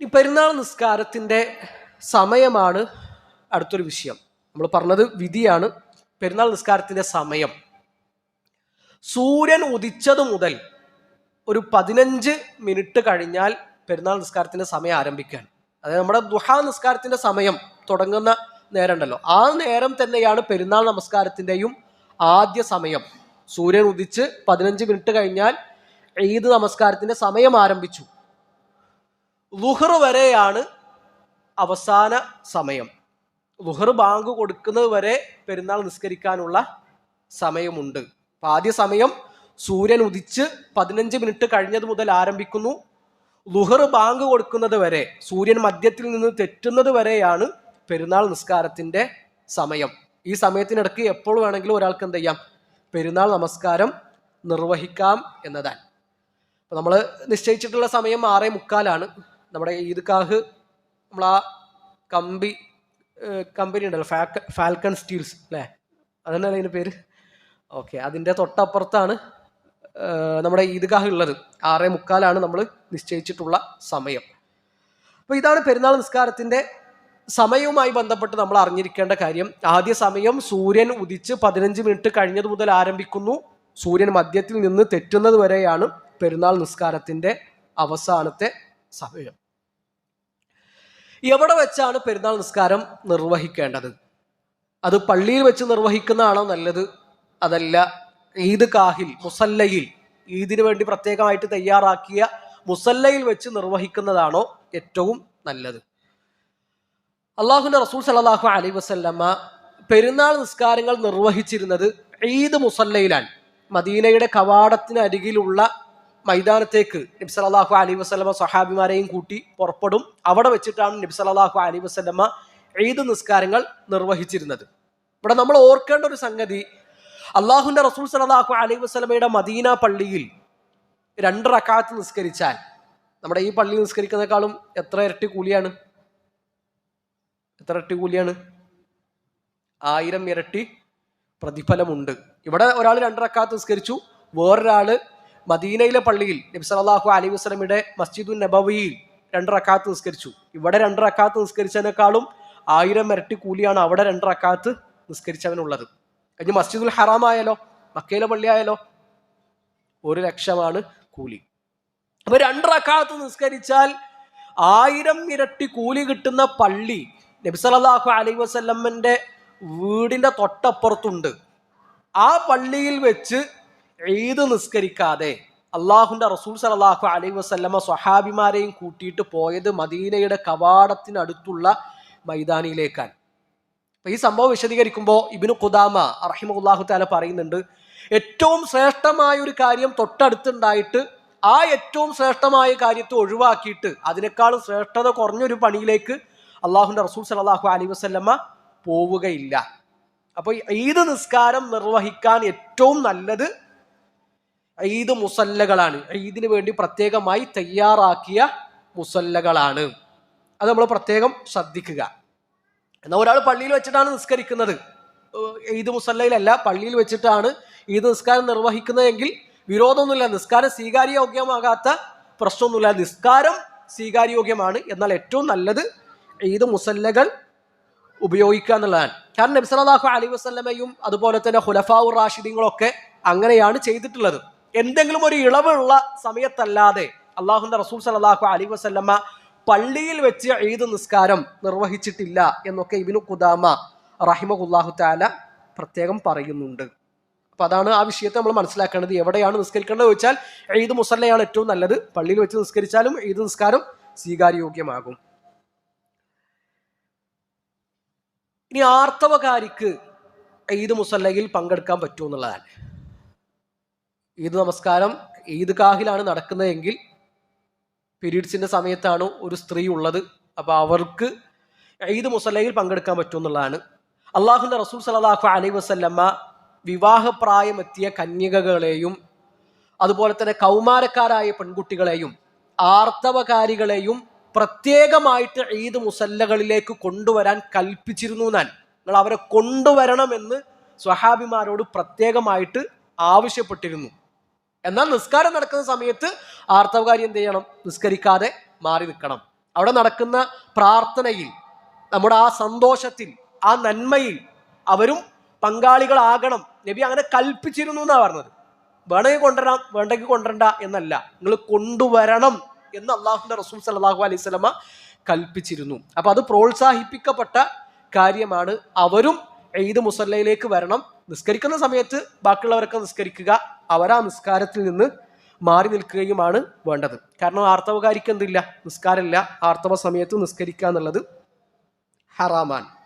ഈ പെരുന്നാൾ നിസ്കാരത്തിന്റെ സമയമാണ് അടുത്തൊരു വിഷയം. നമ്മൾ പറഞ്ഞത് വിധിയാണ് പെരുന്നാൾ നിസ്കാരത്തിന്റെ സമയം. സൂര്യൻ ഉദിച്ചത് മുതൽ ഒരു പതിനഞ്ച് മിനിറ്റ് കഴിഞ്ഞാൽ പെരുന്നാൾ നിസ്കാരത്തിന്റെ സമയം ആരംഭിക്കാൻ അതായത് നമ്മുടെ ദുഹാ നിസ്കാരത്തിന്റെ സമയം തുടങ്ങുന്ന നേരം ഉണ്ടല്ലോ ആ നേരം തന്നെയാണ് പെരുന്നാൾ നമസ്കാരത്തിന്റെയും ആദ്യ സമയം. സൂര്യൻ ഉദിച്ച് പതിനഞ്ച് മിനിറ്റ് കഴിഞ്ഞാൽ ഈദ് നമസ്കാരത്തിന്റെ സമയം ആരംഭിച്ചു. ലുഹർ വരെയാണ് അവസാന സമയം. ലുഹർ ബാങ്ക് കൊടുക്കുന്നത് വരെ പെരുന്നാൾ നിസ്കരിക്കാനുള്ള സമയമുണ്ട്. അപ്പം ആദ്യ സമയം സൂര്യൻ ഉദിച്ച് പതിനഞ്ച് മിനിറ്റ് കഴിഞ്ഞത് മുതൽ ആരംഭിക്കുന്നു. ലുഹർ ബാങ്ക് കൊടുക്കുന്നത് വരെ സൂര്യൻ മധ്യത്തിൽ നിന്ന് തെറ്റുന്നത് വരെയാണ് പെരുന്നാൾ നിസ്കാരത്തിന്റെ സമയം. ഈ സമയത്തിനിടയ്ക്ക് എപ്പോൾ വേണമെങ്കിലും ഒരാൾക്ക് എന്ത് ചെയ്യാം? പെരുന്നാൾ നമസ്കാരം നിർവഹിക്കാം എന്നതാണ്. നമ്മൾ നിശ്ചയിച്ചിട്ടുള്ള സമയം ആറേ മുക്കാലാണ്. നമ്മുടെ ഈദ്ഗാഹ് നമ്മൾ ആ കമ്പി കമ്പനി ഉണ്ടല്ലോ ഫാക്ക ഫാൽക്കൺ സ്റ്റീൽസ് അല്ലേ? അതന്നെയല്ലേ അതിന്റെ പേര്? ഓക്കെ അതിന്റെ തൊട്ടപ്പുറത്താണ് നമ്മുടെ ഈദ്ഗാഹ് ഉള്ളത്. ആറേ മുക്കാലാണ് നമ്മൾ നിശ്ചയിച്ചിട്ടുള്ള സമയം. അപ്പോൾ ഇതാണ് പെരുന്നാൾ നിസ്കാരത്തിന്റെ സമയവുമായി ബന്ധപ്പെട്ട് നമ്മൾ അറിഞ്ഞിരിക്കേണ്ട കാര്യം. ആദ്യ സമയം സൂര്യൻ ഉദിച്ച് പതിനഞ്ച് മിനിറ്റ് കഴിഞ്ഞത് മുതൽ ആരംഭിക്കുന്നു. സൂര്യൻ മധ്യത്തിൽ നിന്ന് തെറ്റുന്നത് വരെയാണ് പെരുന്നാൾ നിസ്കാരത്തിന്റെ അവസാനത്തെ സമയം. എവിടെ വെച്ചാണ് പെരുന്നാൾ നിസ്കാരം നിർവഹിക്കേണ്ടത്? അത് പള്ളിയിൽ വെച്ച് നിർവഹിക്കുന്നതാണോ നല്ലത്? അതല്ല ഈദ് കാഹിൽ മുസല്ലയിൽ ഈദിനു വേണ്ടി പ്രത്യേകമായിട്ട് തയ്യാറാക്കിയ മുസല്ലയിൽ വെച്ച് നിർവഹിക്കുന്നതാണോ ഏറ്റവും നല്ലത്? അള്ളാഹുന്റെ റസൂൽ സലാഹു അലൈ വസല്ലമ്മ പെരുന്നാൾ നിസ്കാരങ്ങൾ നിർവഹിച്ചിരുന്നത് ഈദ് മുസല്ലയിലാണ്. മദീനയുടെ കവാടത്തിന് അരികിലുള്ള മൈതാനത്തേക്ക് നബി സല്ലല്ലാഹു അലൈഹി വസ്ലമ സഹാബിമാരെയും കൂട്ടി പുറപ്പെടും. അവിടെ വെച്ചിട്ടാണ് നബി സല്ലല്ലാഹു അലൈഹി വസ്ലമ ഈദ് നിസ്കാരങ്ങൾ നിർവഹിച്ചിരുന്നത്. ഇവിടെ നമ്മൾ ഓർക്കേണ്ട ഒരു സംഗതി അള്ളാഹുന്റെ റസൂൽ സലാഹു അലൈ വസ്ലമയുടെ മദീന പള്ളിയിൽ രണ്ട് റക്കാത്ത് നിസ്കരിച്ചാൽ നമ്മുടെ ഈ പള്ളി നിസ്കരിക്കുന്നേക്കാളും എത്ര ഇരട്ടി കൂലിയാണ്? എത്ര ഇരട്ടി കൂലിയാണ്? ആയിരം ഇരട്ടി പ്രതിഫലമുണ്ട്. ഇവിടെ ഒരാൾ രണ്ട് റക്കാത്ത് നിസ്കരിച്ചു വേറൊരാൾ മദീനയിലെ പള്ളിയിൽ നബി സല്ലല്ലാഹു അലൈഹി വസല്ലമയുടെ മസ്ജിദുൻ നബവിയിൽ രണ്ട് റക്കാത്ത് നിസ്കരിച്ചു. ഇവിടെ രണ്ട് റക്കാത്ത് നിസ്കരിച്ചതിനേക്കാളും ആയിരം ഇരട്ടി കൂലിയാണ് അവിടെ രണ്ട് റക്കാത്ത് നിസ്കരിച്ചവനുള്ളത്. കഴിഞ്ഞ് മസ്ജിദുൽ ഹറാം ആയാലോ മക്കയിലെ പള്ളിയായാലോ ഒരു ലക്ഷമാണ് കൂലി. അപ്പൊ രണ്ട് റക്കാത്ത് നിസ്കരിച്ചാൽ ആയിരം ഇരട്ടി കൂലി കിട്ടുന്ന പള്ളി നബി സല്ലല്ലാഹു അലൈഹി വസല്ലമന്റെ വീടിന്റെ തൊട്ടപ്പുറത്തുണ്ട്. ആ പള്ളിയിൽ വെച്ച് ഈദ് നിസ്കരിക്കാതെ അള്ളാഹുന്റെ റസൂൽ സലാഹു അലൈ വസല്ലമ സ്വഹാബിമാരെയും കൂട്ടിയിട്ട് പോയത് മദീനയുടെ കവാടത്തിനടുത്തുള്ള മൈതാനിയിലേക്കാണ്. അപ്പൊ ഈ സംഭവം വിശദീകരിക്കുമ്പോൾ ഇബിനു ഖുദാമ റഹിമുല്ലാഹു താല പറയുന്നുണ്ട് ഏറ്റവും ശ്രേഷ്ഠമായ ഒരു കാര്യം തൊട്ടടുത്തുണ്ടായിട്ട് ആ ഏറ്റവും ശ്രേഷ്ഠമായ കാര്യത്തെ ഒഴിവാക്കിയിട്ട് അതിനേക്കാളും ശ്രേഷ്ഠത കുറഞ്ഞൊരു പണിയിലേക്ക് അള്ളാഹുന്റെ റസൂൽ സലാഹു അലൈ വസ്ല്ലമ്മ പോവുകയില്ല. അപ്പോൾ ഈദ് നിസ്കാരം നിർവഹിക്കാൻ ഏറ്റവും നല്ലത് ഈദ് മുസല്ലകളാണ്. ഈദിന് വേണ്ടി പ്രത്യേകമായി തയ്യാറാക്കിയ മുസല്ലകളാണ്. അത് നമ്മൾ പ്രത്യേകം ശ്രദ്ധിക്കുക. എന്നാൽ ഒരാൾ പള്ളിയിൽ വെച്ചിട്ടാണ് നിസ്കരിക്കുന്നത്. ഈദ് മുസല്ലയിലല്ല പള്ളിയിൽ വെച്ചിട്ടാണ് ഈദ് നിസ്കാരം നിർവഹിക്കുന്നതെങ്കിൽ വിരോധമൊന്നുമില്ല. നിസ്കാരം സ്വീകാര്യോഗ്യമാകാത്ത പ്രശ്നമൊന്നുമില്ല. നിസ്കാരം സ്വീകാര്യോഗ്യമാണ് എന്നാൽ ഏറ്റവും നല്ലത് ഈദ് മുസല്ലകൾ ഉപയോഗിക്കുക എന്നുള്ളതാണ്. കാരണം നബി സല്ലല്ലാഹു വസ്ലമയും അതുപോലെ തന്നെ ഹുലഫാഉ റാഷിദീങ്ങളൊക്കെ അങ്ങനെയാണ് ചെയ്തിട്ടുള്ളത്. എന്തെങ്കിലും ഒരു ഇളവുള്ള സമയത്തല്ലാതെ അള്ളാഹുന്റെ റസൂൽ സല്ലല്ലാഹു അലി വസല്ലമ പള്ളിയിൽ വെച്ച് ഈദ് നിസ്കാരം നിർവഹിച്ചിട്ടില്ല എന്നൊക്കെ ഇബിനു ഖുദാമ റഹിമഹുല്ലാഹു താല പ്രത്യേകം പറയുന്നുണ്ട്. അപ്പൊ അതാണ് ആ വിഷയത്തെ നമ്മൾ മനസ്സിലാക്കേണ്ടത്. എവിടെയാണ് നിസ്കരിക്കേണ്ടത് ചോദിച്ചാൽ ഈദ് മുസല്ലയാണ് ഏറ്റവും നല്ലത്. പള്ളിയിൽ വെച്ച് നിസ്കരിച്ചാലും ഈദ് നിസ്കാരം സ്വീകാര്യോഗ്യമാകും ഇനി ആർത്തവകാരിക്ക് ഈദ് മുസല്ലയിൽ പങ്കെടുക്കാൻ പറ്റുമോ എന്നുള്ളതാണ് ഈദ് നമസ്കാരം ഈദ് കാഹിലാണ് നടക്കുന്നതെങ്കിൽ പീരീഡ്സിന്റെ സമയത്താണ് ഒരു സ്ത്രീ ഉള്ളത്. അപ്പോൾ അവർക്ക് ഈദ് മുസല്ലയിൽ പങ്കെടുക്കാൻ പറ്റുമെന്നുള്ളതാണ്. അള്ളാഹുന്റെ റസൂൽ സലാഹു അലൈ വസല്ലമ്മ വിവാഹപ്രായമെത്തിയ കന്യകകളെയും അതുപോലെ തന്നെ കൗമാരക്കാരായ പെൺകുട്ടികളെയും ആർത്തവകാരികളെയും പ്രത്യേകമായിട്ട് ഈദ് മുസല്ലകളിലേക്ക് കൊണ്ടുവരാൻ കൽപ്പിച്ചിരുന്നു ഞാൻ നിങ്ങൾ അവരെ കൊണ്ടുവരണമെന്ന് സ്വഹാബിമാരോട് പ്രത്യേകമായിട്ട് ആവശ്യപ്പെട്ടിരുന്നു. എന്നാൽ നിസ്കാരം നടക്കുന്ന സമയത്ത് ആർത്തവകാരി എന്ത് ചെയ്യണം? നിസ്കരിക്കാതെ മാറി നിൽക്കണം. അവിടെ നടക്കുന്ന പ്രാർത്ഥനയിൽ നമ്മുടെ ആ സന്തോഷത്തിൽ ആ നന്മയിൽ അവരും പങ്കാളികളാകണം. നബി അങ്ങനെ കൽപ്പിച്ചിരുന്നു എന്നാണ് പറഞ്ഞത്. വേണമെങ്കിൽ കൊണ്ടുവരാം വേണ്ടെങ്കിൽ കൊണ്ടുവരണ്ട എന്നല്ല. നിങ്ങൾ കൊണ്ടുവരണം എന്ന് അള്ളാഹുന്റെ റസൂൽ സലാഹു അലൈഹി സ്വലമ കൽപ്പിച്ചിരുന്നു. അപ്പൊ അത് പ്രോത്സാഹിപ്പിക്കപ്പെട്ട കാര്യമാണ്. അവരും ഈദ് മുസല്ലയിലേക്ക് വരണം. നിസ്കരിക്കുന്ന സമയത്ത് ബാക്കിയുള്ളവരൊക്കെ നിസ്കരിക്കുക. അവരാ നിസ്കാരത്തിൽ നിന്ന് മാറി നിൽക്കുകയുമാണ് വേണ്ടത്. കാരണം ആർത്തവകാരിക്ക് എന്തില്ല? നിസ്കാരമില്ല. ആർത്തവ സമയത്ത് നിസ്കരിക്കുക എന്നുള്ളത് ഹറാമാണ്.